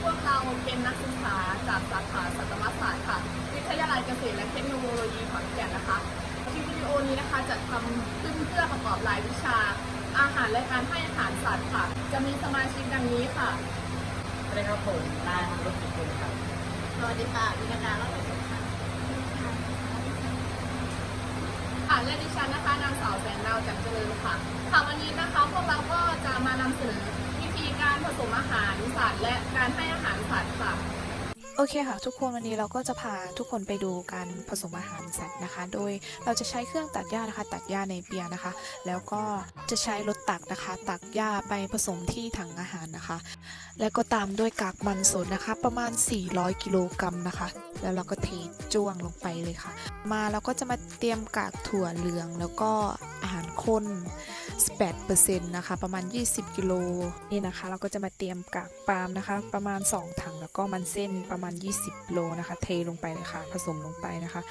พวกเราเป็นนักศึกษาจากสาขาสัตวศาสตร์ค่ะ วิทยาลัยเกษตรและเทคโนโลยีขอนแก่นนะคะคลิปวิดีโอนี้นะคะจะดทำขึ้นเพื่อประกอบรายวิชา อาหารและการให้อาหารสัตว์ค่ะ จะมีสมาชิกดังนี้ค่ะ สวัสดีครับผมนายรุจิคุณครับ สวัสดีค่ะวินาดาแล้วก็ค่ะค่ะและดิฉันนะคะนางสาวแสงดาวจักเจริญค่ะ ค่ะวันนี้นะคะพวกเราก็จะมานำเสนอ ผสมอาหารสัตว์และการให้อาหารสัตว์ค่ะ โอเคค่ะ ทุกคนวันนี้เราก็จะพาทุกคนไปดูการผสมอาหารสัตว์นะคะ โดยเราจะใช้เครื่องตัดหญ้านะคะ ตัดหญ้าในเปียนะคะ แล้วก็จะใช้รถตักนะคะ ตักหญ้าไปผสมที่ถังอาหารนะคะ แล้วก็ตามด้วยกากมันสดนะคะ ประมาณ 400 กิโลกรัมนะคะ แล้วเราก็เทจ้วงลงไปเลยค่ะ มาเราก็จะมาเตรียมกากถั่วเหลืองแล้วก็อาหารข้น 8%นะคะ ประมาณ 20 กิโลนี่นะคะ เราก็จะมาเตรียมกากปาล์มนะคะ ประมาณ 2 ถัง แล้วก็มันเส้นประมาณ 20โลนะคะ เทลงไปเลยค่ะ ผสมลงไปนะคะ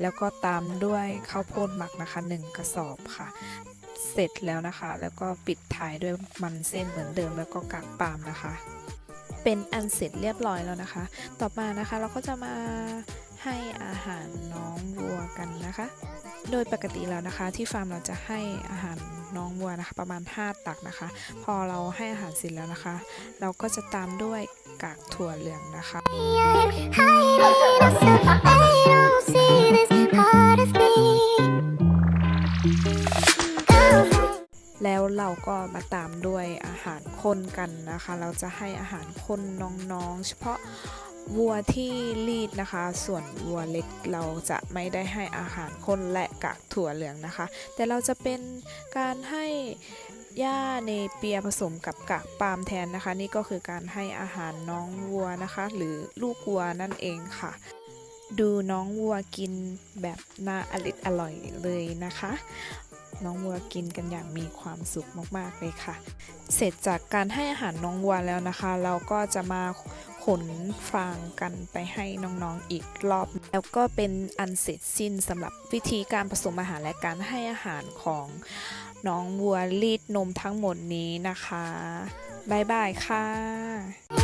แล้วก็ตามด้วยข้าวโพดหมักนะคะ 1 กระสอบค่ะ เสร็จแล้วนะคะ แล้วก็ปิดท้ายด้วยมันเส้นเหมือนเดิม แล้วก็กากปาล์มนะคะ เป็นอันเสร็จเรียบร้อยแล้วนะคะ ต่อมานะคะเราก็จะมา ให้อาหารน้องวัวกันนะคะ โดยปกติแล้วนะคะที่ฟาร์มเราจะให้อาหารน้องวัวนะคะประมาณ 5 ตักนะคะ พอเราให้อาหารเสร็จแล้วนะคะ เราก็จะตามด้วยกากถั่วเหลืองนะคะแล้วเราก็มาตามด้วยอาหารข้นกันนะคะ เราจะให้อาหารข้นน้องๆ เฉพาะ วัวที่รีดนะคะ ส่วนวัวเล็กเราจะไม่ได้ให้อาหารข้นและกากถั่วเหลืองนะคะ แต่เราจะเป็นการให้หญ้าเนเปียผสมกับกากปาล์มแทนนะคะ นี่ก็คือการให้อาหารน้องวัวนะคะ หรือลูกวัวนั่นเองค่ะ ดูน้องวัวกินแบบน่าอริดอร่อยเลยนะคะ น้องวัวกินกันอย่างมีความสุขมากๆเลยค่ะ เสร็จจากการให้อาหารน้องวัวแล้วนะคะ เราก็จะมา ขนฟางกันไปให้น้องๆอีกรอบ แล้วก็เป็นอันเสร็จสิ้นสำหรับวิธีการผสมอาหารและการให้อาหารของน้องวัวรีดนมทั้งหมดนี้นะคะบายบายค่ะ